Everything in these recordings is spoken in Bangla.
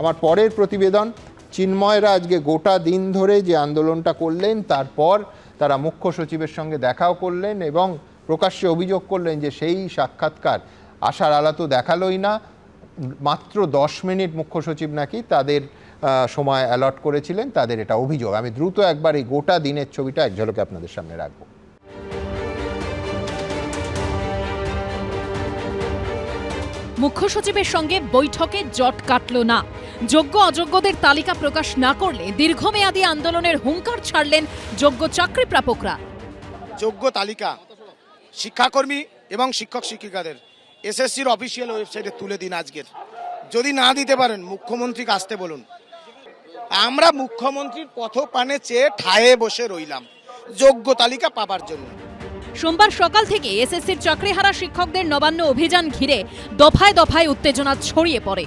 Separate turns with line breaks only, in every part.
আমার পরের প্রতিবেদন, চিন্ময়রা আজকে গোটা দিন ধরে যে আন্দোলনটা করলেন, তারপর তারা মুখ্য সচিবের সঙ্গে দেখাও করলেন এবং প্রকাশ্যে অভিযোগ করলেন যে সেই সাক্ষাৎকার আশার আলা তো দেখালোই না। মাত্র দশ মিনিট মুখ্য সচিব নাকি তাদের সময় অ্যালট করেছিলেন, তাদের এটা অভিযোগ। আমি দ্রুত একবার এই গোটা দিনের ছবিটা এক ঝলকে আপনাদের সামনে রাখব।
মুখ্য সচিবের সঙ্গে বৈঠকে জট কাটল না। যোগ্য অযোগ্যদের তালিকা প্রকাশ না করলে দীর্ঘমেয়াদী আন্দোলনের হুঙ্কার ছাড়লেন যোগ্য চাকরি প্রাপকরা।
যোগ্য তালিকা শিক্ষাকর্মী এবং শিক্ষক শিক্ষিকাদের এসএসসির অফিসিয়াল ওয়েবসাইটে তুলে দিন আজকের। যদি না দিতে পারেন মুখ্যমন্ত্রীকে আসতে বলুন। আমরা মুখ্যমন্ত্রীর পথপানে চেয়ে ঠায়ে বসে রইলাম যোগ্য তালিকা পাবার জন্য।
সোমবার সকাল থেকে এসএসসির চাকরিহারা শিক্ষকদের নবান্ন অভিযান ঘিরে দফায় দফায় উত্তেজনা ছড়িয়ে পড়ে।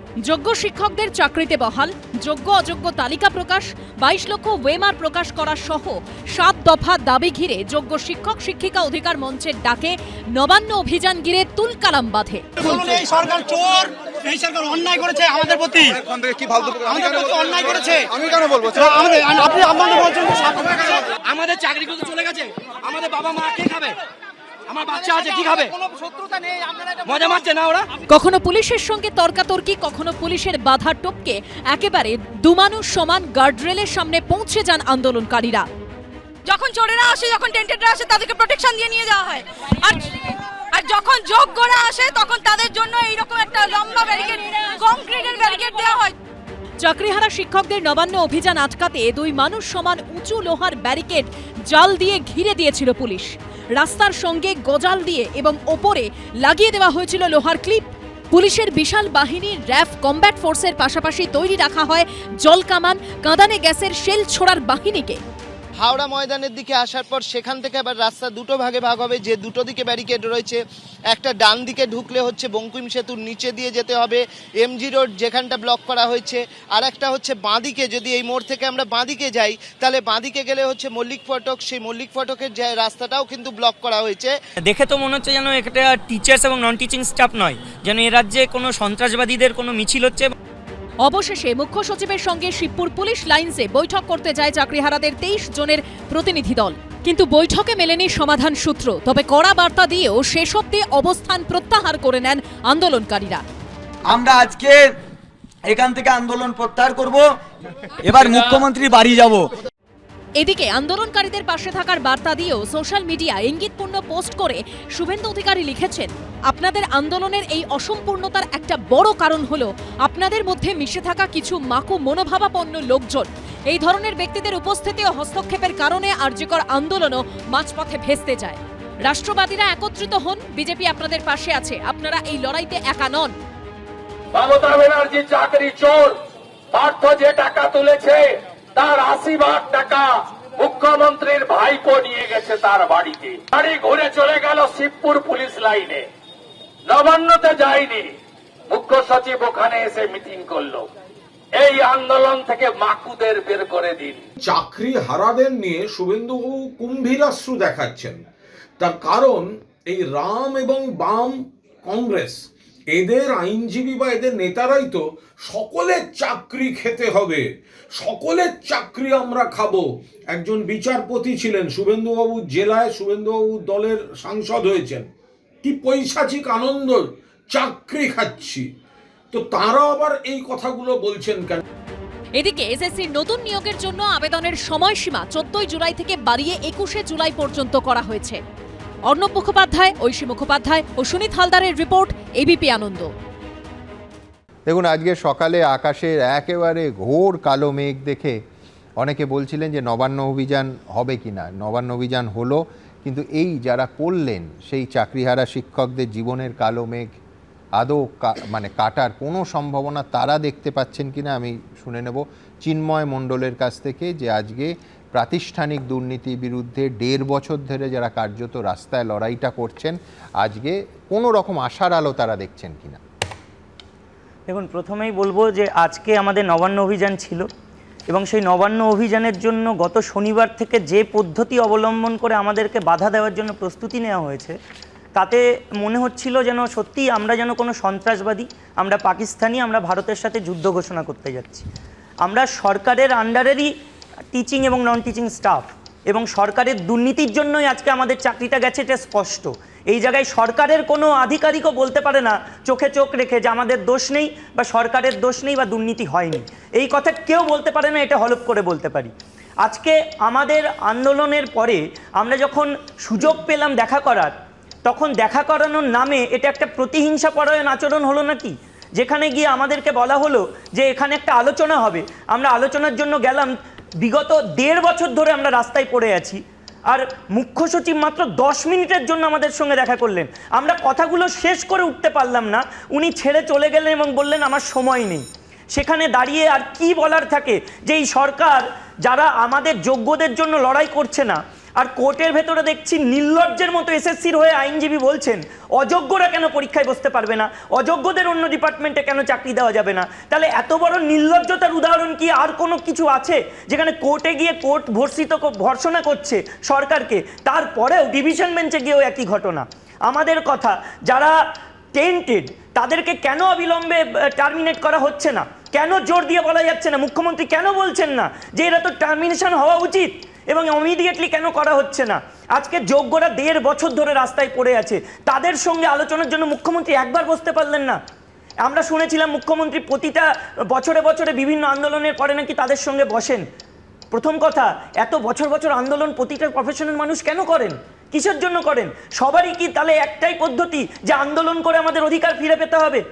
যোগ্য শিক্ষকদের চাকরিতে বহাল যোগ্য অযোগ্য তালিকা প্রকাশ বাইশ লক্ষ ওয়েমার প্রকাশ করা সহ সাত দফা দাবি ঘিরে যোগ্য শিক্ষক শিক্ষিকা অধিকার মঞ্চের ডাকে নবান্ন অভিযান ঘিরে তুলকালাম বাঁধে।
এই সরকার চোর এই সরকার অন্যায় করেছে আমাদের প্রতি। আমাদের প্রতি অন্যায় করেছে?
আমি কেন বলব?
আমাদের আপনি আপনাদের বলছেন যে শাসন করেছে। আমাদের চাকরিগুলো চলে গেছে। আমাদের বাবা মা কে খাবে? আমার বাচ্চা আছে কি খাবে মজা মারছে না ওরা?
কখনো পুলিশের সঙ্গে তর্কাতর্কি কখনো পুলিশের বাধা টপকে একেবারে দুমানুষ সমান গার্ডরেলের সামনে পৌঁছে যান আন্দোলনকারীরা।
যখন চোরেরা আসে যখন টেন্টেডরা আসে তাদেরকে প্রোটেকশন দিয়ে নিয়ে যাওয়া হয়। আর আর যখন যোগ্যরা আসে তখন তাদের জন্য এইরকম একটা লম্বা ব্যারিকেড কংক্রিটের ব্যারিকেড দেওয়া হয়।
চাকরিহারা শিক্ষকদের নবান্ন অভিযান আটকাতে দুই মানুষ সমান উঁচু লোহার ব্যারিকেড জাল দিয়ে ঘিরে দিয়েছিল পুলিশ। রাস্তার সঙ্গে গজাল দিয়ে এবং ওপরে লাগিয়ে দেওয়া হয়েছিল লোহার ক্লিপ। পুলিশের বিশাল বাহিনী র্যাফ কমব্যাট ফোর্সের পাশাপাশি তৈরি রাখা হয় জল কামান, কাঁদানে গ্যাসের শেল ছোড়ার বাহিনীকে।
হাওড়া ময়দানের দিকে আসার পর সেখান থেকে আবার রাস্তা দুটো ভাগে ভাগ হবে। যে দুটো দিকে ব্যারিকেড রয়েছে, একটা ডান দিকে ঢুকলে হচ্ছে বঙ্কিম সেতুর নিচে দিয়ে যেতে হবে। এমজি রোড যেখানটা ব্লক করা হয়েছে, আর একটা হচ্ছে বাঁদিকে। যদি এই মোড় থেকে আমরা বাঁদিকে যাই, তাহলে বাঁদিকে গেলে হচ্ছে মল্লিক ফটক। সেই মল্লিক ফটকের যে রাস্তাটাও কিন্তু ব্লক করা হয়েছে।
দেখে তো মনে হচ্ছে যেন একটা টিচার্স এবং নন টিচিং স্টাফ নয়, যেন এ রাজ্যে কোনো সন্ত্রাসবাদীদের কোনো মিছিল হচ্ছে।
অবশেষে মুখ্য সচিবের সঙ্গে শিবপুর পুলিশ লাইন্সে বৈঠক করতে যায় চাকরিহারাদের তেইশ জনের প্রতিনিধি দল। কিন্তু বৈঠকে মেলেনি সমাধান সূত্র, তবে কড়া বার্তা দিয়েও শেষ অব্দি অবস্থান প্রত্যাহার করে নেন আন্দোলনকারীরা।
আমরা আজকে এখান থেকে আন্দোলন প্রত্যাহার করব, এবার মুখ্যমন্ত্রী বাড়ি যাব।
এদিকে আন্দোলনকারীদের পাশে থাকার বার্তা দিয়েও সোশ্যাল মিডিয়া ইঙ্গিতপূর্ণ পোস্ট করে শুভেন্দু অধিকারী লিখেছেন, আপনাদের আন্দোলনের এই অসম্পূর্ণতার একটা বড় কারণ হলো আপনাদের মধ্যে মিশে থাকা কিছু মাকু মনোভাবাপন্ন লোকজন। এই ধরনের ব্যক্তিদের উপস্থিতি ও হস্তক্ষেপের কারণে আর্যকর আন্দোলনও মাঝপথে ভেস্তে যায়। রাষ্ট্রবাদীরা একত্রিত হন, বিজেপি আপনাদের পাশে আছে, আপনারা এই লড়াইতে একা নন।
মমতা ব্যানার্জি চাকরি চোর, পার্থ যে টাকা তুলেছে তার আশি ভাগ টাকা মুখ্যমন্ত্রীর ভাইপো নিয়ে গেছে তার বাড়িতে। বাড়ি ঘুরে চলে গেল শিবপুর পুলিশ লাইনে। নবান্নতে যায়নি। মুখ্য সচিব ওখানে এসে মিটিং করল। এই আন্দোলন থেকে মাকুদের বের করে দিন।
চাকরি হারাদের নিয়ে শুভেন্দুবাবু কুম্ভীরাশ্রু দেখাচ্ছেন। তার কারণ এই রাম এবং বাম কংগ্রেস এদের আইনজীবী বা এদের নেতারাই তো সকলের চাকরি খেতে হবে। সকলের চাকরি আমরা খাব। একজন বিচারপতি ছিলেন, শুভেন্দুবাবু জেলায় শুভেন্দুবাবু দলের সাংসদ হয়েছেন। কি পৈশাচিক আনন্দ, চাকরি খাচ্ছি। তো তারা আবার এই কথাগুলো বলছেন কেন?
এদিকে এসএসসির নতুন নিয়োগের জন্য আবেদনের সময়সীমা চোদ্দই জুলাই থেকে বাড়িয়ে একুশে জুলাই পর্যন্ত করা হয়েছে। অর্ণব মুখোপাধ্যায়, ঐশী মুখোপাধ্যায় ও সুনীত হালদারের রিপোর্ট এবিপি আনন্দ।
দেখুন, আজকে সকালে আকাশের একেবারে ঘোর কালো মেঘ দেখে অনেকে বলছিলেন যে নবান্ন অভিযান হবে কি না নবান্ন অভিযান হলো, কিন্তু এই যারা করলেন, সেই চাকরিহারা শিক্ষকদের জীবনের কালো মেঘ আদৌ কা- মানে কাটার কোনো সম্ভাবনা তারা দেখতে পাচ্ছেন কিনা আমি শুনে নেব। চিন্ময় মণ্ডলের কাছ থেকে যে আজকে প্রাতিষ্ঠানিক দুর্নীতির বিরুদ্ধে দেড় বছর ধরে যারা কার্যত রাস্তায় লড়াইটা করছেন, আজকে কোনো রকম আশার আলো তারা দেখছেন কিনা?
দেখুন, প্রথমেই বলব যে আজকে আমাদের নবান্ন অভিযান ছিল এবং সেই নবান্ন অভিযানের জন্য গত শনিবার থেকে যে পদ্ধতি অবলম্বন করে আমাদেরকে বাধা দেওয়ার জন্য প্রস্তুতি নেওয়া হয়েছে, তাতে মনে হচ্ছিল যেন সত্যিই আমরা যেন কোনো সন্ত্রাসবাদী, আমরা পাকিস্তানি, আমরা ভারতের সাথে যুদ্ধ ঘোষণা করতে যাচ্ছি। আমরা সরকারের আন্ডারেরই টিচিং এবং নন টিচিং স্টাফ এবং সরকারের দুর্নীতির জন্যই আজকে আমাদের চাকরিটা গেছে, এটা স্পষ্ট। এই জায়গায় সরকারের কোনো আধিকারিকও বলতে পারে না, চোখে চোখ রেখে যে আমাদের দোষ নেই বা সরকারের দোষ নেই বা দুর্নীতি হয়নি। এই কথা কেউ বলতে পারে না, এটা হলপ করে বলতে পারি। আজকে আমাদের আন্দোলনের পরে আমরা যখন সুযোগ পেলাম দেখা করার, তখন দেখা করানোর নামে এটা একটা প্রতিহিংসা পরায়ণ আচরণ হলো নাকি? যেখানে গিয়ে আমাদেরকে বলা হলো যে এখানে একটা আলোচনা হবে। আমরা আলোচনার জন্য গেলাম বিগত দেড় বছর ধরে আমরা রাস্তায় পড়ে আছি। আর মুখ্য সচিব মাত্র দশ মিনিটের জন্য আমাদের সঙ্গে দেখা করলেন। আমরা কথাগুলো শেষ করে উঠতে পারলাম না। উনি ছেড়ে চলে গেলেন এবং বললেন, আমার সময় নেই। সেখানে দাঁড়িয়ে আর কি বলার থাকে? যে এই সরকার যারা আমাদের যোগ্যদের জন্য লড়াই করছে না আর কোর্টের ভেতরে দেখছি নির্লজ্জের মতো এসএসসির হয়ে আইনজীবী বলছেন, অযোগ্যরা কেন পরীক্ষায় বসতে পারবে না? অযোগ্যদের অন্য ডিপার্টমেন্টে কেন চাকরি দেওয়া যাবে না? তাহলে এত বড় নির্লজ্জতার উদাহরণ কি আর কোনো কিছু আছে? যেখানে কোর্টে গিয়ে কোর্ট ভর্ষিত ভর্সনা করছে সরকারকে, তারপরেও ডিভিশন বেঞ্চে গিয়েও একই ঘটনা। আমাদের কথা, যারা টেন্টেড তাদেরকে কেন অবিলম্বে টার্মিনেট করা হচ্ছে না? কেন জোর দিয়ে বলা যাচ্ছে না? মুখ্যমন্ত্রী কেন বলছেন না যে এরা তো টার্মিনেশন হওয়া উচিত? এবং ইমিডিয়েটলি কেন করা হচ্ছে না? আজকে যোগ্যরা দেড় বছর ধরে রাস্তায় পড়ে আছে। তাদের সঙ্গে আলোচনার জন্য মুখ্যমন্ত্রী একবার বসতে পারলেন না। আমরা শুনেছিলাম মুখ্যমন্ত্রী প্রতিটা বছরে বছরে বিভিন্ন আন্দোলনের পরে নাকি তাদের সঙ্গে বসেন। প্রথম কথা, এত বছর বছর আন্দোলন প্রতিটা প্রফেশনাল মানুষ কেন করেন? কিসের জন্য করেন? সবারই কি তাহলে একটাই পদ্ধতি যে আন্দোলন করে আমাদের অধিকার ফিরে পেতে হবে?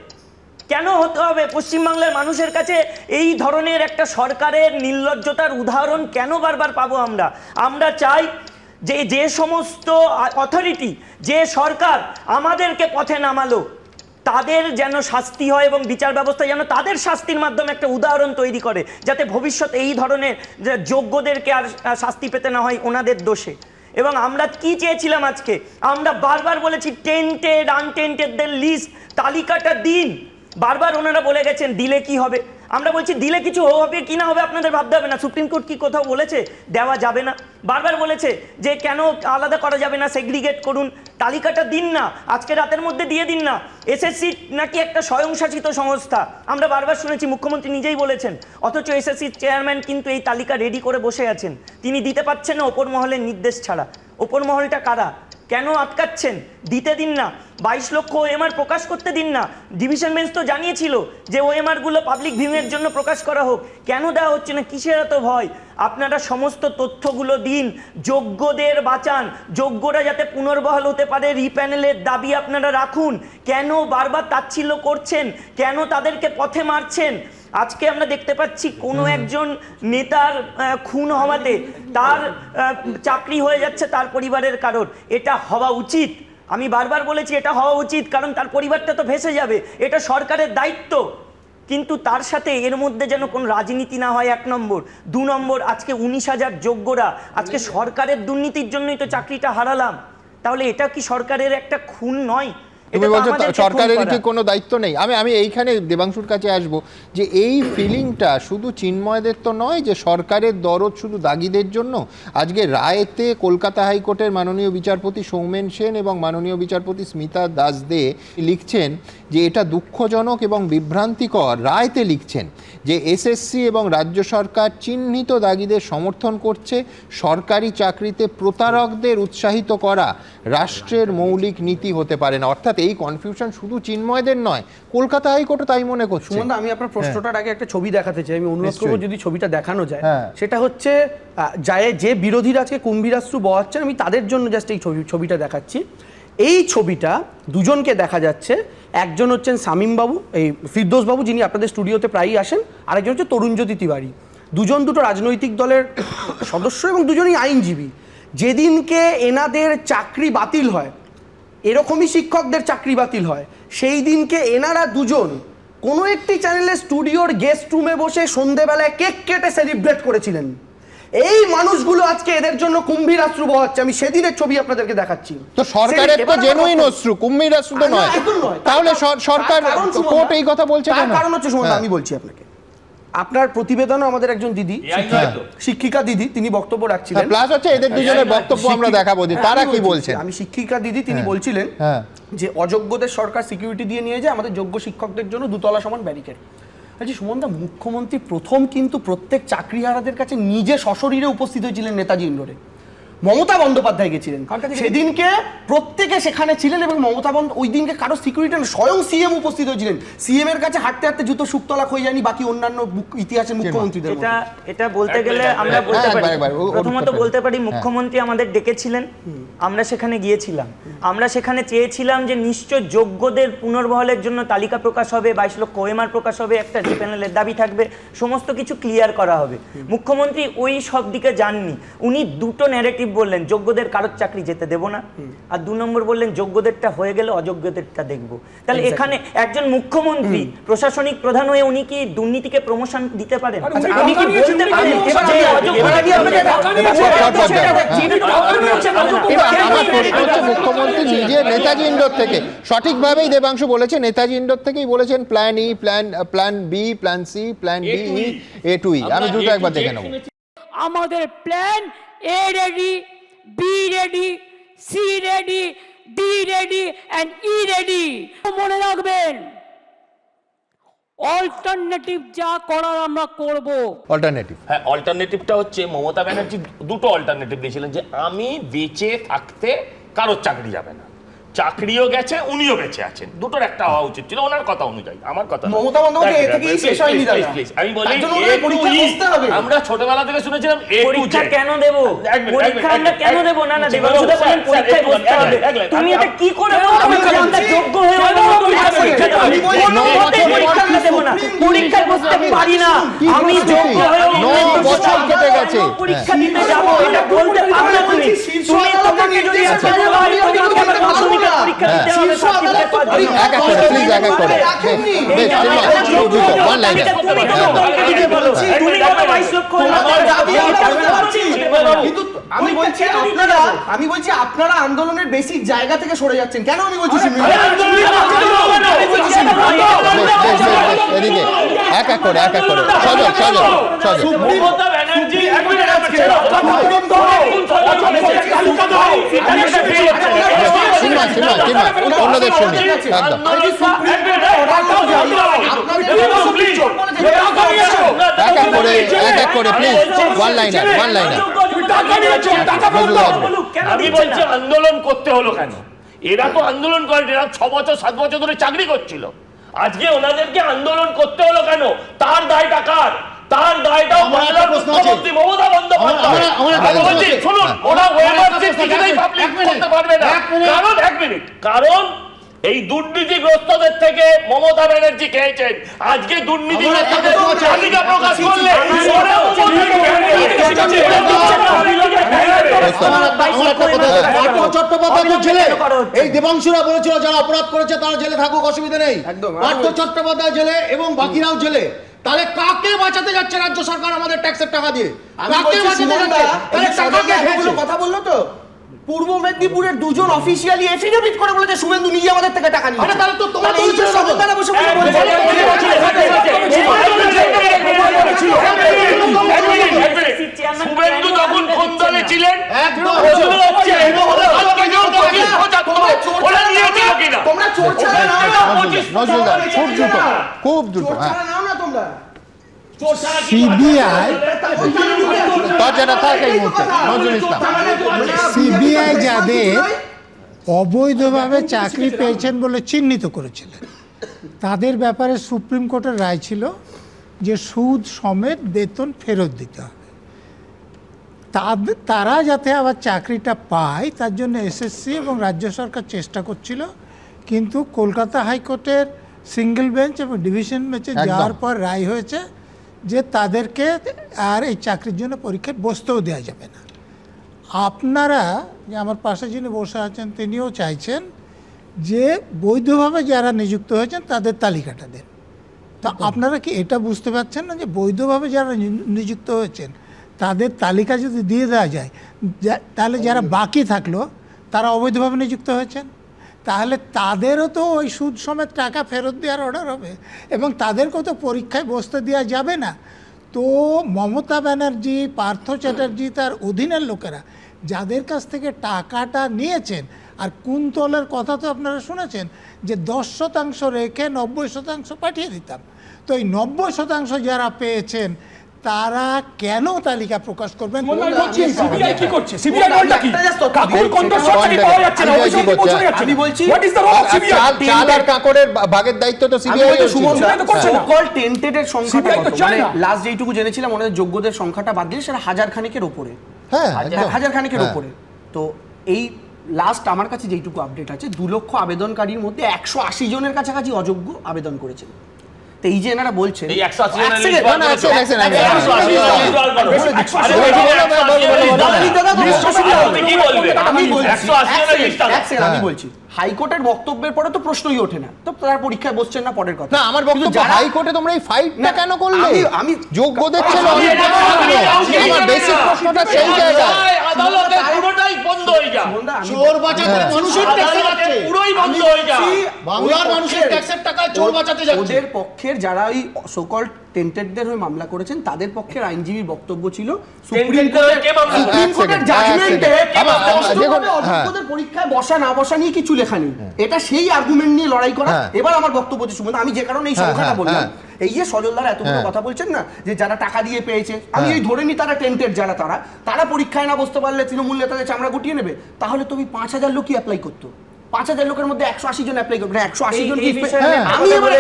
কেন হতে হবে? পশ্চিমবাংলার মানুষের কাছে এই ধরনের একটা সরকারের নির্লজ্জতার উদাহরণ কেন বারবার পাবো আমরা? আমরা চাই যে যে সমস্ত অথরিটি যে সরকার আমাদেরকে পথে নামালো, তাদের যেন শাস্তি হয় এবং বিচার ব্যবস্থা যেন তাদের শাস্তির মাধ্যমে একটা উদাহরণ তৈরি করে, যাতে ভবিষ্যৎ এই ধরনের যোগ্যদেরকে আর শাস্তি পেতে না হয় ওনাদের দোষে। এবং আমরা কি চেয়েছিলাম আজকে? আমরা বারবার বলেছি টেন্টেড আনটেন্টেডদের লিস্ট তালিকাটা দিন। বারবার ওনারা বলে গেছেন, দিলে কি হবে? আমরা বলছি, দিলে কিছু হবে কি না হবে আপনাদের ভাবতে হবে না। সুপ্রিম কোর্ট কি কোথাও বলেছে? দেওয়া যাবে না। বারবার বলেছে যে কেন আলাদা করা যাবে না সেগ্রিগেট করুন। তালিকাটা দিন না, আজকে রাতের মধ্যে দিয়ে দিন না। এসএসসি নাকি একটা স্বয়ংশাসিত সংস্থা? আমরা বারবার শুনেছি, মুখ্যমন্ত্রী নিজেই বলেছেন। অথচ এসএসসির চেয়ারম্যান কিন্তু এই তালিকা রেডি করে বসে আছেন। তিনি দিতে পারছেন না ওপর মহলের নির্দেশ ছাড়া। ওপর মহলটা কারা? কেন আটকাচ্ছেন? দিতে দিন না। বাইশ লক্ষ ওএমআর প্রকাশ করতে দিন না। ডিভিশন বেঞ্চ তো জানিয়েছিল যে ওএমআরগুলো পাবলিক ভিউয়ের জন্য প্রকাশ করা হোক। কেন দেওয়া হচ্ছে না? কিসের এত ভয়? আপনারা সমস্ত তথ্যগুলো দিন। যোগ্যদের বাঁচান। যোগ্যরা যাতে পুনর্বহাল হতে পারে রিপ্যানেলের দাবি আপনারা রাখুন। কেন বারবার তাচ্ছিল্য করছেন? কেন তাদেরকে পথে মারছেন? আজকে আমরা দেখতে পাচ্ছি কোনো একজন নেতার খুন হওয়াতে তার চাকরি হয়ে যাচ্ছে তার পরিবারের কারণ এটা হওয়া উচিত। আমি বারবার বলেছি এটা হওয়া উচিত কারণ তার পরিবারটা তো ভেসে যাবে। এটা সরকারের দায়িত্ব। কিন্তু তার সাথে এর মধ্যে যেন কোনো রাজনীতি না হয় এক নম্বর। দু নম্বর আজকে উনিশ হাজার যোগ্যরা আজকে সরকারের দুর্নীতির জন্যই তো চাকরিটা হারালাম। তাহলে এটা কি সরকারের একটা খুন নয়?
তুমি বলছো সরকারের কি কোনো দায়িত্ব নেই। আমি আমি এইখানে দেবাংশুর কাছে আসব যে এই ফিলিংটা শুধু চিন্ময়দের তো নয় যে সরকারের দরদ শুধু দাগিদের জন্য। আজকে রায়েতে কলকাতা হাইকোর্টের মাননীয় বিচারপতি সৌমেন সেন এবং মাননীয় বিচারপতি স্মিতা দাস দে লিখছেন যে এটা দুঃখজনক এবং বিভ্রান্তিকর। রায়তে লিখছেন যে এসএসসি এবং রাজ্য সরকার চিহ্নিত দাগিদের সমর্থন করছে সরকারি চাকরিতে প্রতারকদের উৎসাহিত করা। রাষ্ট্রের মৌলিক নীতি হতে পারে না। অর্থাৎ এই কনফিউশন শুধু চিন্ময়দের নয় কলকাতা হাইকোর্টও তাই মনে করছে।
সুমন আমি আপনার প্রশ্নটার আগে একটা ছবি দেখাতে চাই আমি অনুরোধ করব যদি ছবিটা দেখানো যায়।
হ্যাঁ।
সেটা হচ্ছে যায় যে বিরোধীরা আজকে কুম্ভীরাস্ত্র বহাচ্ছেন আমি তাদের জন্য জাস্ট এই ছবি ছবিটা দেখাচ্ছি। এই ছবিটা দুজনকে দেখা যাচ্ছে একজন হচ্ছেন বাবু এই ফিরদোস বাবু যিনি আপনাদের স্টুডিওতে প্রায়ই আসেন আরেকজন হচ্ছে তরুণজ্যোতি তিওয়ারি। দুজন দুটো রাজনৈতিক দলের সদস্য এবং দুজনই আইনজীবী। যেদিনকে এনাদের চাকরি বাতিল হয় এরকমই শিক্ষকদের চাকরি বাতিল হয়। সেই দিনকে এনারা দুজন কোনো একটি চ্যানেলে স্টুডিওর গেস্ট রুমে বসে সন্ধেবেলায় কেক কেটে সেলিব্রেট করেছিলেন। এই মানুষগুলো আজকে এদের জন্য কুম্ভীর আশ্রু বহাচ্ছে। আমি সেদিনের ছবি আপনাদেরকে দেখাচ্ছি।
তো সরকারের তো জেনুইন অশ্রু কুম্ভীর অশ্রু তো নয়। তাহলে সরকার কোর্ট এই কথা বলছে কেন?
কারণ হচ্ছে সুমনদা,
হ্যাঁ।
আমি বলছি আপনাকে। আপনার প্রতিবেদনও আমাদের একজন দিদি। শিক্ষিকা দিদি তিনি বক্তব্য রাখছিলেন।
প্লাস হচ্ছে এদের দুজনের বক্তব্য আমরা দেখাবো যে তারা কি
বলছে আমি শিক্ষিকা দিদি তিনি
হ্যাঁ।
বলছিলেন
হ্যাঁ।
যে অযোগ্যদের সরকার সিকিউরিটি দিয়ে নিয়ে যায় আমাদের যোগ্য শিক্ষকদের জন্য দুতলা সমান ব্যারিকেড আচ্ছা সুমনদা মুখ্যমন্ত্রী প্রথম কিন্তু প্রত্যেক চাকরিহারাদের কাছে নিজে সশরীরে উপস্থিত হয়েছিলেন নেতাজি ইন্ডোরে। মমতা বন্দ্যোপাধ্যায় গেছিলেন। সেদিনকে প্রত্যেকে সেখানে ছিলেন এবং মমতা বন্দ ওই দিনকে কারও সিকিউরিটি স্বয়ং সিএম উপস্থিত হয়েছিলেন। সিএম এর কাছে হাঁটতে হাঁটতে জুতো শুকতলা হয়ে যায়নি বাকি অন্যান্য ইতিহাসের মুখ্যমন্ত্রীদের
এটা এটা বলতে গেলে আমরা
হ্যাঁ,
বলতে পারি
ও- ওর
প্রথমত বলতে পারি মুখ্যমন্ত্রী আমাদের ডেকেছিলেন আমরা সেখানে গিয়েছিলাম। আমরা সেখানে চেয়েছিলাম যে নিশ্চয় যোগ্যদের পুনর্বহলের জন্য তালিকা প্রকাশ হবে বাইশ লক্ষ ওএমআর প্রকাশ হবে একটা রিপ্যানেলের দাবি থাকবে সমস্ত কিছু ক্লিয়ার করা হবে। মুখ্যমন্ত্রী ওই সব দিকে যাননি। উনি দুটো ন্যারেটিভ বললেন যোগ্যদের কারোর চাকরি যেতে দেব না। আর দু নম্বর বললেন যোগ্যদেরটা হয়ে গেলে অযোগ্যদেরটা দেখব। তাহলে এখানে একজন মুখ্যমন্ত্রী প্রশাসনিক প্রধান হয়ে উনি কি দুর্নীতিকে প্রমোশন দিতে পারেন?
আচ্ছা, আমি কি বলতে পারি?
মুখ্যমন্ত্রী নিজে নেতাজি ইন্ডোর থেকে সঠিকভাবেই দেবাংশু বলেছে নেতাজি ইন্ডোর থেকেই বলেছেন plan E plan plan B plan C plan D A to E আমি দুটো একবার দেখে নেব।
আমাদের plan A ready, B ready, C ready D ready and E ready মনে রাখবেন অল্টারনেটিভ যা করার আমরা করব।
অল্টারনেটিভ
হ্যাঁ অল্টারনেটিভটা হচ্ছে মমতা ব্যানার্জি দুটো অল্টারনেটিভ দিয়েছিলেন যে আমি বেঁচে থাকতে কারোর চাকরি যাবে না। চাকরিও গেছে উনিও বেঁচে আছেন। দুটোর একটা হওয়া উচিত ছিল ওনার কথা অনুযায়ী আমার কথা
মমতা বন্দ্যোপাধ্যায় এ থেকেই শেষ হয়নি
আমি বলি E। আমরা ছোটবেলা থেকে শুনেছিলাম এ
পরীক্ষা কেন দেব? পরীক্ষা আমরা কেন দেব? না না
স্যার,
দেবাংশুদা বলেন পরীক্ষায় বসতে হবে। তুমি এটা কি করে পারো আমরা যোগ্য হয়ে
কেন
পরীক্ষা
বলছি? আমি বলছি,
মতেই
বছর
পরীক্ষা দেব না পরীক্ষায় বসতে পারি না। আমি যোগ্য হয়ে
ন বছর কেটে গেছে।
পরীক্ষা দিতে যাব? এটা বলতে পারবে না তুমি। তুমি তোমাকে যদি
নির্দেশ
একটা
আছে, আমি
তোমাকে আবার
বলতে পারব
মাধ্যমিকের
না।
পরীক্ষা। দিতে হবে
শীর্ষ
সার্টিফিকেট
আদালত তো
পাওয়ার জন্য।
এক এক করে প্লিজ এক এক করে
রাখেননি।
বেশ চিন্ময় খুব দ্রুত ওয়ান লাইনার
তুমি তো দলকে দিতে বলো। তুমি বলো 22 লক্ষ
তোমাদের দাবি আমি
টাকা
বুঝতে পারছি।
বলো।
কিন্তু আমি বলছি আপনারা আমি বলছি আপনারা আন্দোলনের বেসিক জায়গা থেকে সরে যাচ্ছেন কেন আমি বলছি
বেশ বেশ বেশ বেশ এক এক করে এক এক করে সজল সজল সজল
মমতা এক মিনিট, এক মিনিট, ছেড়ো।
চিন্ময় চিন্ময় চিন্ময় অন্যদের শুনি একদম এক এক করে এক এক করে please one liner one liner
আমি বলছি আন্দোলন করতে হলো কেন? এরা তো আন্দোলন করে এরা ছ বছর সাত বছর ধরে চাকরি করছিল। আজকে ওনাদেরকে আন্দোলন করতে হলো কেন? তার দায়টা কার তার দায়টাও মুখ্যমন্ত্রী মমতা বন্দ্যোপাধ্যায়। শুনুন ওরা ওয়েমার কিছুতেই পাবলিক করতে পারবে না। কারণ এক মিনিট। কারণ এই দুর্নীতিগ্রস্তদের থেকে মমতা ব্যানার্জি খেয়েছেন। আজকে দুর্নীতিগ্রস্তদের তালিকা প্রকাশ করলে
চট্টোপাধ্যায়
এই দেবাংশুরা বলেছিল যারা অপরাধ করেছে তারা জেলে থাকুক অসুবিধা নেই।
একদম।
পার্থ চট্টোপাধ্যায় জেলে এবং বাকিরাও জেলে। তাহলে কাকে বাঁচাতে যাচ্ছে রাজ্য সরকার আমাদের ট্যাক্সের টাকা দিয়ে কাকে বাঁচাতে যাচ্ছে তাহলে টাকা কে খেয়েছে
কথা বলল তো পূর্ব মেদিনীপুরের দুজন অফিসিয়ালি এফিডেভিট করে বলেছে শুভেন্দু নিজে আমাদের থেকে টাকা
আরে তাহলে তো তোমার বলছো।
সজলদারা বসে বসে বলছে,
শুভেন্দু তখন কোন দলে ছিলেন
একদম।
তোমরা চোর ছাড়া না
খুব দ্রুত খুব দ্রুত হ্যাঁ
সিবিআই?
দরজাটা থাক নজরুল ইসলাম।
সিবিআই যাদের অবৈধভাবে চাকরি পেয়েছেন বলে চিহ্নিত করেছিলেন তাদের ব্যাপারে সুপ্রিম কোর্টের রায় ছিল যে সুদ সমেত বেতন ফেরত দিতে হবে। তাদের তারা যাতে আবার চাকরিটা পায় তার জন্য এসএসসি এবং রাজ্য সরকার চেষ্টা করছিল কিন্তু কলকাতা হাইকোর্টের সিঙ্গেল বেঞ্চ এবং ডিভিশন বেঞ্চে যাওয়ার পর রায় হয়েছে যে তাদেরকে আর এই চাকরির জন্য পরীক্ষায় বসতেও দেওয়া যাবে না। আপনারা যে আমার পাশে যিনি বসে আছেন তিনিও চাইছেন যে বৈধভাবে যারা নিযুক্ত হয়েছেন তাদের তালিকাটা দেন। তা আপনারা কি এটা বুঝতে পারছেন না যে বৈধভাবে যারা নিযুক্ত হয়েছেন তাদের তালিকা যদি দিয়ে দেওয়া যায় তাহলে যারা বাকি থাকল তারা অবৈধভাবে নিযুক্ত হয়েছেন? তাহলে তাদেরও তো ওই সুদ সমেত টাকা ফেরত দেওয়ার অর্ডার হবে। এবং তাদেরকেও তো পরীক্ষায় বসতে দেওয়া যাবে না। তো মমতা ব্যানার্জি, পার্থ চ্যাটার্জি তার অধীনের লোকেরা, যাদের কাছ থেকে টাকাটা নিয়েছেন, আর কুন্তলের কথা তো আপনারা শুনেছেন, যে দশ শতাংশ রেখে নব্বই শতাংশ পাঠিয়ে দিতাম। তো এই নব্বই শতাংশ যারা পেয়েছেন তারা কেন তালিকা প্রকাশ করবেন?
সিবিআই কি করছে? সিবিআই রোলটা কি? কাকুর কণ্ঠস্বরটা পাওয়া যাচ্ছে না অফিসে কি যাচ্ছে আমি বলছি what is the role of CBI?
চাল চাল আর কাঁকড়ের বা- ভাগের দায়িত্ব তো সিবিআই
বলছি সুমন। করছে না। কল টেন্টেডের সংখ্যাটা
CBI তো
কত?
চায়
মানে লাস্ট যেইটুকু জেনেছিলাম ওনাদের যোগ্যদের সংখ্যাটা বাদ দিলে সেটা হাজার খানেকের ওপরে।
হ্যাঁ
হাজার খানেকের
হ্যাঁ।
ওপরে। তো এই লাস্ট আমার কাছে যেইটুকু আপডেট আছে দু লক্ষ আবেদনকারীর মধ্যে একশো আশি জনের কাছাকাছি অযোগ্য আবেদন করেছেন। তো এই যে এনারা বলছেন
এই 180 জনের
এক
list
second,
বার
না, না,
করেছ?
এক second,
এক second,
এক
এক
second,
second,
এক
এক
second,
second,
এক second,
এক
একশো
second,
আশি
বলো,
জনের
বলো, বলো, বলো, বলো, বলো।
দাদা, দাদা,
আপনি
list অসুবিধা হবে।
কি বলবেন?
আমি বলছি,
180
এক
জনের
second,
list আছে।
এক second, আমি। বলছি হাইকোর্টের বক্তব্যের পরে তো প্রশ্নই ওঠে না। তো তারা পরীক্ষায় বসছেন না পরের কথা।
না আমার বক্তব্য হাইকোর্টে তোমরা এই ফাইটটা কেন করলে?
আমি- আমি-
যোগ্যদের ছিল আমার বেসিক প্রশ্নটা সেই জায়গায়।
আদালতে পুরোটাই বন্ধ হয়ে যায়
চোর বাঁচাতে। মানুষের ট্যাক্সে যাচ্ছে
পুরোই বন্ধ হয়ে যায়
বাংলার মানুষের ট্যাক্সের টাকায় চোর বাঁচাতে যাচ্ছে।
ওদের পক্ষের যারা ওই সোকল টেন্টেডদের হয়ে মামলা করেছেন তাদের পক্ষের আইনজীবীর বক্তব্য ছিল সুপ্রিম কোর্টের জাজমেন্টে
দেখুন, হ্যাঁ।
অযোগ্যদের পরীক্ষায় বসা না বসা নিয়ে কিছু লেখা নেই এটা সেই আর্গুমেন্ট নিয়ে লড়াই করা
হ্যাঁ।
এবার আমার বক্তব্য হচ্ছে সুমন আমি যে কারণে এই
হ্যাঁ,
সংখ্যাটা
হ্যাঁ,
বললাম
হ্যাঁ।
এই যে সজলদার এতগুলো
হ্যাঁ।
কথা বলছেন না যে যারা টাকা দিয়ে পেয়েছে আমি
হ্যাঁ।
এই ধরে নি তারা টেন্টেড যারা তারা তারা পরীক্ষায় না বসতে পারলে তৃণমূল নেতাদের চামড়া গুটিয়ে নেবে তাহলে তুমি পাঁচ হাজার লোকই অ্যাপ্লাই করতো পাঁচ হাজার লোকের মধ্যে একশো আশি জন অ্যাপ্লাই করবে। একশো আশি জন হ্যাঁ, আমি এবার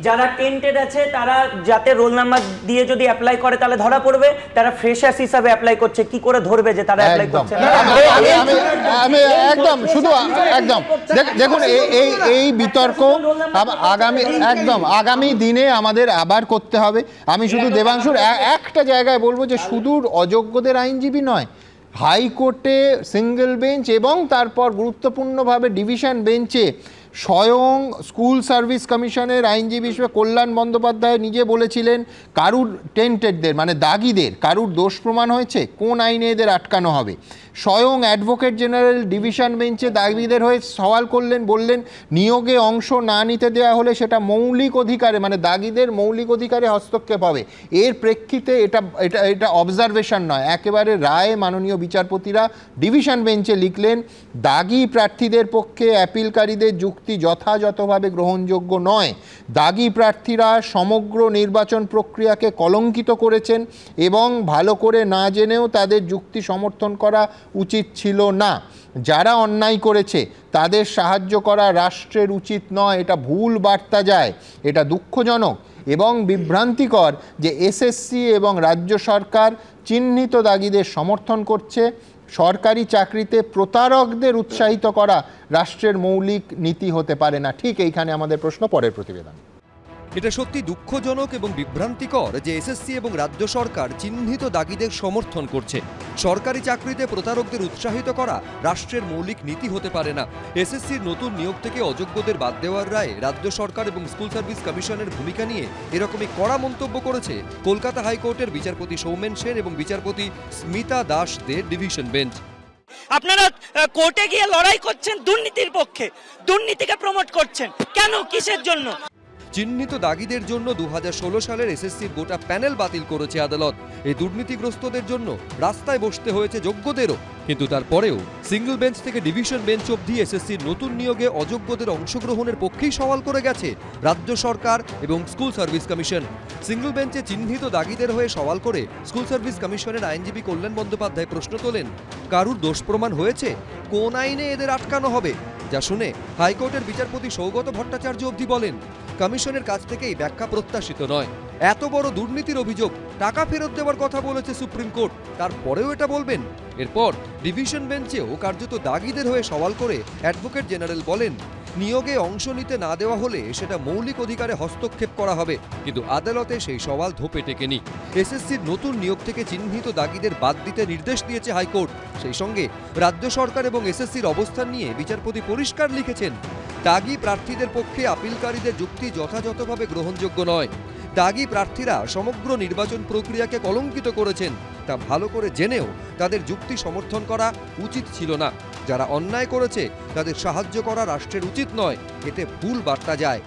যারা টেন্টেড আছে তারা যাতে রোল নাম্বার দিয়ে যদি অ্যাপ্লাই করে তাহলে ধরা পড়বে। তারা ফ্রেশার্স হিসাবে অ্যাপ্লাই করছে কি করে ধরবে যে তারা অ্যাপ্লাই করছে?
আমি- একদম শুধু একদম। দেখুন এই- এই এই বিতর্ক আগামী একদম আগামী দিনে আমাদের আবার করতে হবে। আমি শুধু দেবাংশুর একটা জায়গায় বলব যে শুধু অযোগ্যদের আইনজীবী নয় হাইকোর্টে সিঙ্গেল বেঞ্চ এবং তারপর গুরুত্বপূর্ণভাবে ডিভিশন বেঞ্চে স্বয়ং স্কুল সার্ভিস কমিশনের আইনজীবী হিসেবে কল্যাণ বন্দ্যোপাধ্যায় নিজে বলেছিলেন, কারুর টেন্টেডদের মানে দাগিদের, কারুর দোষ প্রমাণ হয়েছে, কোন আইনে এদের আটকানো হবে? স্বয়ং অ্যাডভোকেট জেনারেল ডিভিশন বেঞ্চে দাগিদের হয়ে সওয়াল করলেন, বললেন, নিয়োগে অংশ না নিতে দেওয়া হলে সেটা মৌলিক অধিকারে মানে দাগিদের মৌলিক অধিকারে হস্তক্ষেপ হবে। এর প্রেক্ষিতে এটা এটা এটা অবজারভেশন নয়, একেবারে রায়ে মাননীয় বিচারপতিরা ডিভিশন বেঞ্চে লিখলেন, দাগি প্রার্থীদের পক্ষে অ্যাপিলকারীদের যুক্তি যথাযথভাবে গ্রহণযোগ্য নয়। দাগি প্রার্থীরা সমগ্র নির্বাচন প্রক্রিয়াকে কলঙ্কিত করেছেন এবং ভালো করে না জেনেও তাদের যুক্তি সমর্থন করা উচিত ছিল না। যারা অন্যায় করেছে, তাদের সাহায্য করা রাষ্ট্রের উচিত নয়। এটা ভুল বার্তা যায়। এটা দুঃখজনক এবং বিভ্রান্তিকর যে এসএসসি এবং রাজ্য সরকার চিহ্নিত দাগিদের সমর্থন করছে। সরকারি চাকরিতে প্রতারকদের উৎসাহিত করা রাষ্ট্রের মৌলিক নীতি হতে পারে না। ঠিক এইখানে আমাদের প্রশ্ন, পরের প্রতিবেদন।
এটা সত্যি দুঃখজনক এবং বিভ্রান্তিকর যে এসএসসি এবং রাজ্য সরকার চিহ্নিত দাগিদের সমর্থন করছে। সরকারি চাকরিতে প্রতারকদের উৎসাহিত করা রাষ্ট্রের মৌলিক নীতি হতে পারে না। এসএসসির নতুন নিয়োগ থেকে অযোগ্যদের বাদ দেওয়ার রায়ে রাজ্য সরকার এবং স্কুল সার্ভিস কমিশনের ভূমিকা নিয়ে এরকমই কড়া মন্তব্য করেছে কলকাতা হাইকোর্টের বিচারপতি সৌমেন সেন এবং বিচারপতি স্মিতা দাস দে ডিভিশন বেঞ্চ।
আপনারা কোর্টে গিয়ে লড়াই করছেন দুর্নীতির পক্ষে। দুর্নীতিকে প্রমোট করছেন। কেন? কিসের জন্য?
চিহ্নিত দাগিদের জন্য দু হাজার ষোলো সালের এসএসসির গোটা প্যানেল বাতিল করেছে আদালত। এই দুর্নীতিগ্রস্তদের জন্য রাস্তায় বসতে হয়েছে যোগ্যদেরও। কিন্তু তারপরেও সিঙ্গল বেঞ্চ থেকে ডিভিশন বেঞ্চ অবধি এসএসসির নতুন নিয়োগে অযোগ্যদের অংশগ্রহণের পক্ষেই সওয়াল করে গেছে রাজ্য সরকার এবং স্কুল সার্ভিস কমিশন। সিঙ্গল বেঞ্চে চিহ্নিত দাগিদের হয়ে সওয়াল করে স্কুল সার্ভিস কমিশনের আইনজীবী কল্যাণ বন্দ্যোপাধ্যায় প্রশ্ন তোলেন, কারুর দোষ প্রমাণ হয়েছে? কোন আইনে এদের আটকানো হবে? যা শুনে হাইকোর্টের বিচারপতি সৌগত ভট্টাচার্য অবধি বলেন কমিশনের কাছ থেকেই ব্যাখ্যা প্রত্যাশিত নয়। এত বড় দুর্নীতির অভিযোগ টাকা ফেরত দেওয়ার কথা বলেছে সুপ্রিম কোর্ট। তারপরেও এটা বলবেন? এরপর ডিভিশন বেঞ্চেও কার্যত দাগিদের হয়ে সওয়াল করে অ্যাডভোকেট জেনারেল বলেন, নিয়োগে অংশ নিতে না দেওয়া হলে সেটা মৌলিক অধিকারে হস্তক্ষেপ করা হবে, কিন্তু আদালতে সেই সওয়াল ধোপে টেকেনি। এসএসসির নতুন নিয়োগ থেকে চিহ্নিত দাগিদের বাদ দিতে নির্দেশ দিয়েছে হাইকোর্ট। সেই সঙ্গে রাজ্য সরকার এবং এসএসসির অবস্থান নিয়ে বিচারপতি পরিষ্কার লিখেছেন দাগি প্রার্থীদের পক্ষে আপিলকারীদের যুক্তি যথাযথভাবে গ্রহণযোগ্য নয়। দাগি প্রার্থীরা সমগ্র নির্বাচন প্রক্রিয়াকে কলঙ্কিত করেছেন তা ভালো করে জেনেও তাদের যুক্তি সমর্থন করা উচিত ছিল না। যারা অন্যায় করেছে তাদের সাহায্য করা রাষ্ট্রের উচিত নয় এতে ভুল বার্তা যায়।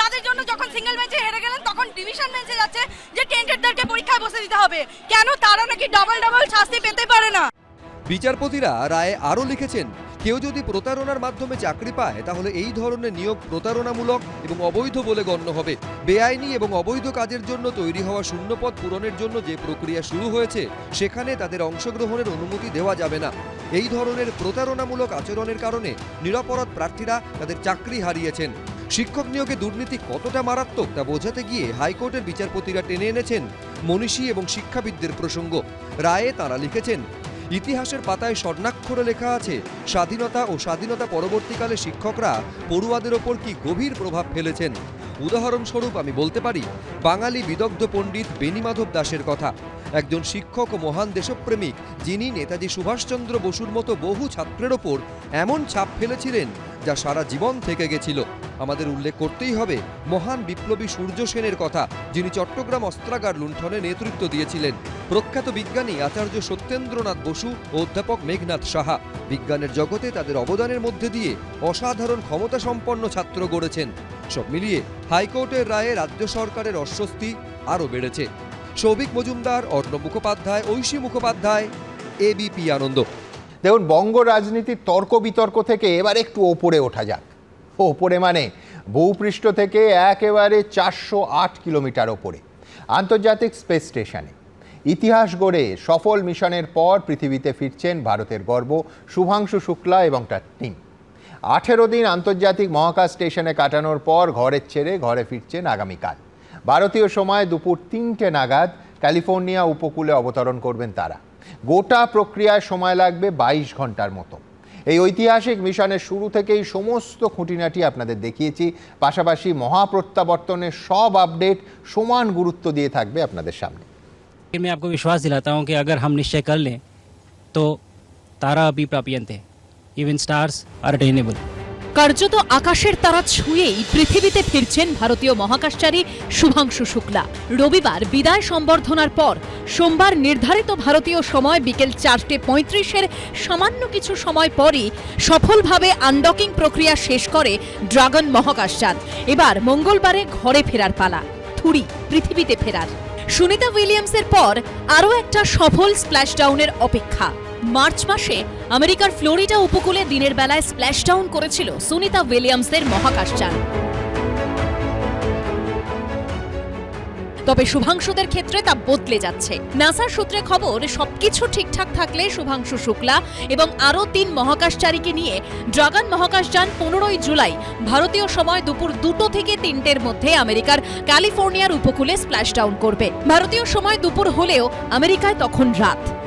তাদের জন্য যখন সিঙ্গেল বেঞ্চে হেরে গেলেন তখন ডিভিশন বেঞ্চে যাচ্ছে যে টেন্টেডদেরকে পরীক্ষায় বসে দিতে হবে। কেন তারা নাকি ডাবল ডাবল শাস্তি পেতে পারে না?
বিচারপতিরা রায়ে আরও লিখেছেন কেউ যদি প্রতারণার মাধ্যমে চাকরি পায়, তাহলে এই ধরনের নিয়োগ প্রতারণামূলক এবং অবৈধ বলে গণ্য হবে। বেআইনি এবং অবৈধ কাজের জন্য তৈরি হওয়া শূন্যপদ পূরণের জন্য যে প্রক্রিয়া শুরু হয়েছে, সেখানে তাদের অংশগ্রহণের অনুমতি দেওয়া যাবে না। এই ধরনের প্রতারণামূলক আচরণের কারণে নিরাপরাধ প্রার্থীরা তাদের চাকরি হারিয়েছেন। শিক্ষক নিয়োগে দুর্নীতি কতটা মারাত্মক তা বোঝাতে গিয়ে হাইকোর্টের বিচারপতিরা টেনে এনেছেন মনীষী এবং শিক্ষাবিদদের প্রসঙ্গ। রায়ে তারা লিখেছেন ইতিহাসের পাতায় স্বর্ণাক্ষরে লেখা আছে, স্বাধীনতা ও স্বাধীনতা পরবর্তীকালে শিক্ষকরা পড়ুয়াদের ওপর কি গভীর প্রভাব ফেলেছেন? উদাহরণস্বরূপ আমি বলতে পারি, বাঙালি বিদগ্ধ পণ্ডিত বেণীমাধব দাসের কথা। একজন শিক্ষক ও মহান দেশপ্রেমিক, যিনি নেতাজি সুভাষচন্দ্র বসুর মতো বহু ছাত্রের ওপর এমন ছাপ ফেলেছিলেন যা সারা জীবন থেকে গেছিল। আমাদের উল্লেখ করতেই হবে মহান বিপ্লবী সূর্য সেনের কথা, যিনি চট্টগ্রাম অস্ত্রাগার লুণ্ঠনে নেতৃত্ব দিয়েছিলেন। প্রখ্যাত বিজ্ঞানী আচার্য সত্যেন্দ্রনাথ বসু ও অধ্যাপক মেঘনাথ সাহা বিজ্ঞানের জগতে তাদের অবদানের মধ্যে দিয়ে অসাধারণ ক্ষমতা সম্পন্ন ছাত্র গড়েছেন। সব মিলিয়ে হাইকোর্টের রায়ে রাজ্য সরকারের অস্বস্তি আরও বেড়েছে। সৌভিক মজুমদার, অর্ণব মুখোপাধ্যায়, ঐশী মুখোপাধ্যায় এবিপি আনন্দ।
দেখুন, বঙ্গ রাজনীতির তর্ক বিতর্ক থেকে এবার একটু ওপরে ওঠা যাক। ওপরে মানে ভূপৃষ্ঠ থেকে একেবারে চারশো আট কিলোমিটার ওপরে, আন্তর্জাতিক স্পেস স্টেশনে। ইতিহাস গড়ে সফল মিশনের পর পৃথিবীতে ফিরছেন ভারতের গর্ব শুভাংশু শুক্লা এবং তার টিম আঠেরো দিন আন্তর্জাতিক মহাকাশ স্টেশনে কাটানোর পর ঘরের ছেড়ে ঘরে ফিরছেন আগামীকাল। ভারতীয় সময় দুপুর তিনটে নাগাদ ক্যালিফোর্নিয়া উপকূলে অবতরণ করবেন তারা গোটা প্রক্রিয়ায় সময় লাগবে বাইশ ঘন্টার মতো এই ঐতিহাসিক মিশনের শুরু থেকেই সমস্ত খুঁটিনাটি আপনাদের দেখিয়েছি পাশাপাশি মহাপ্রত্যাবর্তনের সব আপডেট সমান গুরুত্ব দিয়ে থাকবে আপনাদের সামনে
मैं आपको विश्वास दिलाता हूँ कि अगर हम निश्चय कर लें तो तारा अभी प्रापियंत है इवन स्टार्स आर अटेनेबल
কার্যত আকাশের তারা ছুঁয়েই পৃথিবীতে ফিরছেন ভারতীয় মহাকাশচারী শুভাংশু শুক্লা। রবিবার বিদায় সম্বর্ধনার পর সোমবার নির্ধারিত ভারতীয় সময় বিকেল চারটে পঁয়ত্রিশের সামান্য কিছু সময় পরই সফলভাবে আনডকিং প্রক্রিয়া শেষ করে ড্রাগন মহাকাশযান। এবার মঙ্গলবারে ঘরে ফেরার পালা, থুড়ি পৃথিবীতে ফেরার। সুনিতা উইলিয়ামসের পর আরও একটা সফল স্প্ল্যাশডাউনের অপেক্ষা। মার্চ মাসে আমেরিকার ফ্লোরিডা উপকূলে দিনের বেলায় স্প্ল্যাশডাউন করেছিল সুনিতা উইলিয়ামসের মহাকাশযান। তবে শুভাংশুদের ক্ষেত্রে তা বদলে যাচ্ছে। নাসার সূত্রে খবর, সবকিছু ঠিকঠাক থাকলে শুভাংশু শুক্লা এবং আরও তিন মহাকাশচারীকে নিয়ে ড্রাগন মহাকাশযান পনেরোই জুলাই ভারতীয় সময় দুপুর দুটো থেকে তিনটের মধ্যে আমেরিকার ক্যালিফোর্নিয়ার উপকূলে স্প্ল্যাশডাউন করবে। ভারতীয় সময় দুপুর হলেও আমেরিকায় তখন রাত।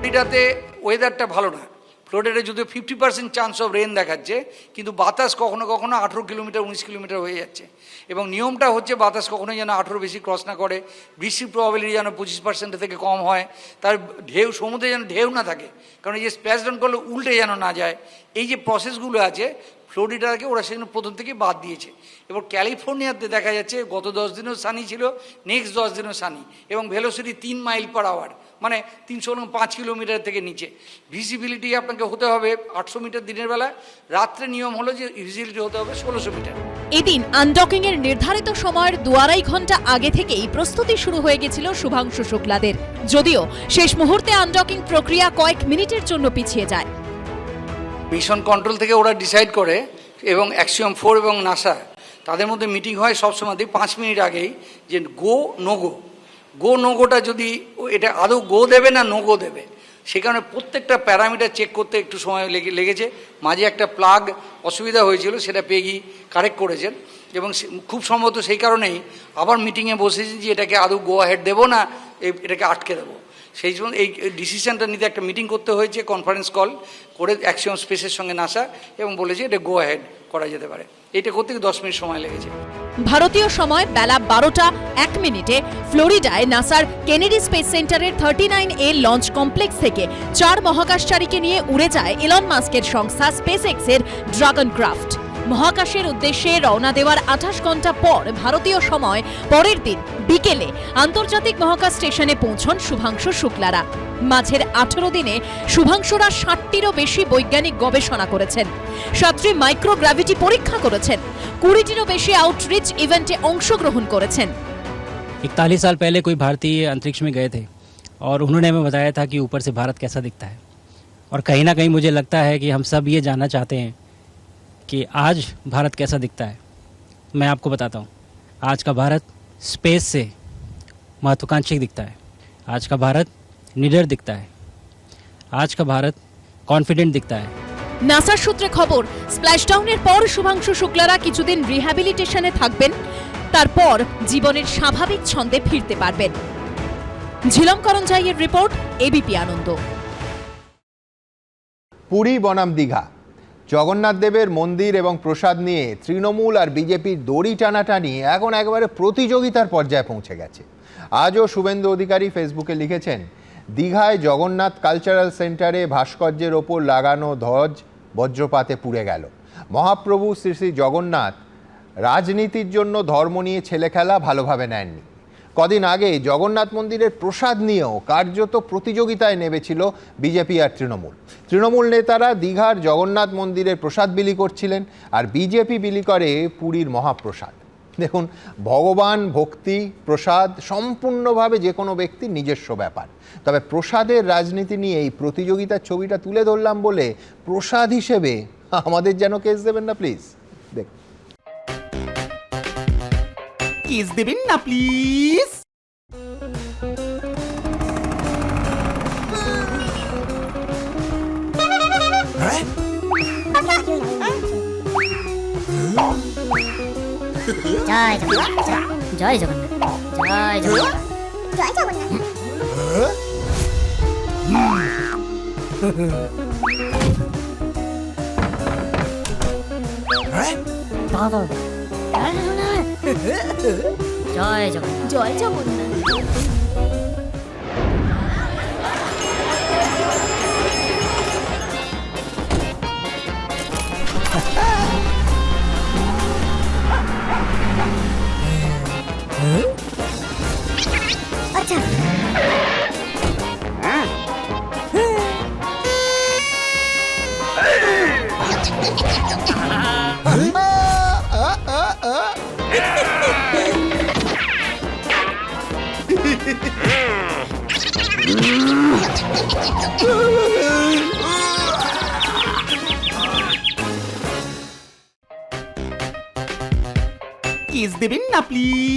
ফ্লোরিডাতে ওয়েদারটা ভালো না। ফ্লোরিডাতে যদিও fifty percent chance of rain দেখাচ্ছে, কিন্তু বাতাস কখনো কখনো আঠেরো কিলোমিটার, উনিশ কিলোমিটার হয়ে যাচ্ছে। এবং নিয়মটা হচ্ছে বাতাস কখনো যেন আঠেরো বেশি ক্রস না করে বৃষ্টির প্রবাবিলিটি যেন পঁচিশ পার্সেন্টের থেকে কম হয়, তার ঢেউ, সমুদ্রে যেন ঢেউ না থাকে, কারণ এই যে স্প্ল্যাশ ডাউন করলে উল্টে যেন না যায়, এই যে প্রসেসগুলো আছে ফ্লোরিডাকে ওরা সেজন্য প্রথম থেকে বাদ দিয়েছে। এবার ক্যালিফোর্নিয়াতে দেখা যাচ্ছে, গত দশ দিনও সানি ছিল নেক্সট দশ দিনও সানি এবং ভেলোসিটি তিন মাইল পার আওয়ার মানে তিনশো পাঁচ কিলোমিটার থেকে নিচে। ভিজিবিলিটি আপনাকে হতে হবে আটশো মিটার দিনের বেলা রাত্রে নিয়ম হলো যে ভিজিবিলিটি হতে হবে ষোলোশো মিটার।
এদিন আনডকিং এর নির্ধারিত সময়ের দু আড়াই ঘণ্টা আগে থেকেই প্রস্তুতি শুরু হয়ে গেছিল শুভাংশু শুক্লাদের। যদিও শেষ মুহূর্তে আনডকিং প্রক্রিয়া কয়েক মিনিটের জন্য পিছিয়ে যায়।
মিশন কন্ট্রোল থেকে ওরা ডিসাইড করে এবং অ্যাক্সিয়াম ফোর এবং নাসা তাদের মধ্যে মিটিং হয় সবসময় পাঁচ মিনিট আগেই যে গো নো গো গো নো গোটা যদি এটা আদৌ গো দেবে না নো গো দেবে? সে কারণে প্রত্যেকটা প্যারামিটার চেক করতে একটু সময় লেগে, লেগেছে। মাঝে একটা প্লাগ অসুবিধা হয়েছিল, সেটা পেগি কারেক্ট করেছেন। এবং খুব সম্ভবত সেই কারণেই আবার মিটিংয়ে বসেছি যে এটাকে আদৌ গো হেড দেবো না এটাকে আটকে দেবো। সেই জন্য এই ডিসিশনটা নিতে একটা মিটিং করতে হয়েছে কনফারেন্স কল করে অ্যাকশন স্পেসের সঙ্গে নাসা এবং বলেছে এটা গো হেড করা যেতে পারে। এটা করতে দশ মিনিট সময় লেগেছে।
ভারতীয় সময় বেলা বারোটা এক মিনিটে ফ্লোরিডায় নাসার কেনেডি স্পেস সেন্টারের thirty nine A launch complex থেকে চার মহাকাশচারীকে নিয়ে উড়ে যায় ইলন মাস্কের সংস্থা স্পেস এক্সের ড্রাগন ক্রাফট। মহাকাশের উদ্দেশ্যে রওনা দেওয়ার আঠাশ ঘন্টা পর ভারতীয় সময় পরের দিন বিকেলে আন্তর্জাতিক মহাকাশ স্টেশনে পৌঁছন শুভাংশু শুক্লারা মাঝের আঠেরো দিনে শুভাংশুরা ষাটটিরও বেশি বৈজ্ঞানিক গবেষণা করেছেন সাতটি মাইক্রোগ্র্যাভিটি পরীক্ষা করেছেন কুড়িটিরও বেশি আউটরিচ ইভেন্টে অংশগ্রহণ করেছেন
इकतालीस साल पहले कोई भारतीय अंतरिक्ष में गए थे और उन्होंने हमें बताया था कि ऊपर से भारत कैसा दिखता है और कहीं ना कहीं मुझे लगता है कि हम सब ये जानना चाहते हैं कि आज भारत कैसा दिखता है मैं आपको बताता हूँ आज का भारत स्पेस से महत्वाकांक्षी दिखता है आज का भारत निडर दिखता है आज का भारत कॉन्फिडेंट दिखता है
নাসার সূত্রে খবর স্প্ল্যাশডাউনের পর শুভাংশু শুক্লারা কিছুদিন রিহ্যাবিলিটেশনে থাকবেন তারপর জীবনের স্বাভাবিক ছন্দে ফিরতে পারবেন ঝিলম করঞ্জাইয়ের রিপোর্ট এবিপি আনন্দ
পুরী বনাম দীঘা জগন্নাথ দেবের মন্দির এবং প্রসাদ নিয়ে তৃণমূল আর বিজেপির দড়ি টানাটানি এখন একেবারে প্রতিযোগিতার পর্যায়ে পৌঁছে গেছে। আজও শুভেন্দু অধিকারী ফেসবুকে লিখেছেন, দীঘায় জগন্নাথ কালচারাল সেন্টারে ভাস্কর্যের ওপর লাগানো ধ্বজ বজ্রপাতে পুড়ে গেল। মহাপ্রভু শ্রী শ্রী জগন্নাথ রাজনীতির জন্য ধর্ম নিয়ে ছেলে খেলা ভালোভাবে নেননি। কদিন আগে জগন্নাথ মন্দিরের প্রসাদ নিয়েও কার্যত প্রতিযোগিতায় নেমেছিল বিজেপি আর তৃণমূল। তৃণমূল নেতারা দীঘার জগন্নাথ মন্দিরের প্রসাদ বিলি করছিলেন আর বিজেপি বিলি করে পুরীর মহাপ্রসাদ। দেখুন, ভগবান, ভক্তি, প্রসাদ সম্পূর্ণভাবে যে কোনো ব্যক্তির নিজস্ব ব্যাপার। তবে প্রসাদের রাজনীতি নিয়ে এই প্রতিযোগিতার ছবিটা তুলে ধরলাম বলে প্রসাদ হিসেবে আমাদের যেন কেস দেবেন না প্লিজ দেখ
কিস দেবেন না প্লিজ
জয় জগন্নাথ জয় জগন্নাথ জয় জগন্নাথ জয় জগন্নাথ জয় জগন্নাথ জয় জগন্নাথ আচ্ছা
কিস দেবেন না প্লিজ